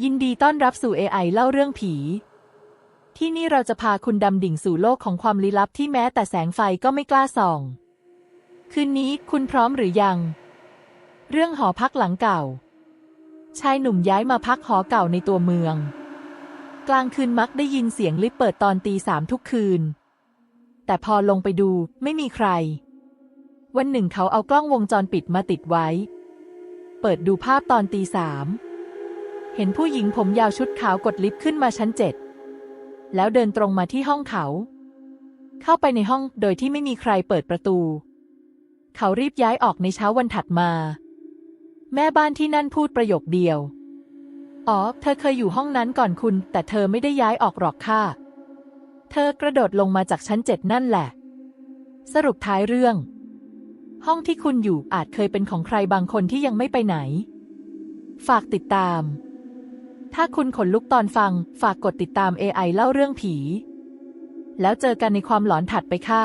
ยินดีต้อนรับสู่ AI เล่าเรื่องผี ที่นี่เราจะพาคุณดำดิ่งสู่โลกของความลี้ลับที่แม้แต่แสงไฟก็ไม่กล้าส่อง คืนนี้คุณพร้อมหรือยัง เรื่องหอพักหลังเก่า ชายหนุ่มย้ายมาพักหอเก่าในตัวเมือง กลางคืนมักได้ยินเสียงลิฟต์เปิดตอนตีสามทุกคืน แต่พอลงไปดูไม่มีใคร วันหนึ่งเขาเอากล้องวงจรปิดมาติดไว้ เปิดดูภาพตอนตีสาม เห็นผู้หญิงผมยาวชุดขาวกดลิฟต์ขึ้นมาชั้นเจ็ดแล้วเดินตรงมาที่ห้องเขา เข้าไปในห้องโดยที่ไม่มีใครเปิดประตู เขารีบย้ายออกในเช้าวันถัดมา แม่บ้านที่นั่นพูดประโยคเดียว อ๋อ เธอเคยอยู่ห้องนั้นก่อนคุณ แต่เธอไม่ได้ย้ายออกหรอกค่ะ เธอกระโดดลงมาจากชั้นเจ็ดนั่นแหละ สรุปท้ายเรื่อง ห้องที่คุณอยู่อาจเคยเป็นของใครบางคนที่ยังไม่ไปไหน ฝากติดตาม ถ้าคุณขนลุกตอนฟัง ฝากกดติดตาม AI เล่าเรื่องผี แล้วเจอกันในความหลอนถัดไปค่ะ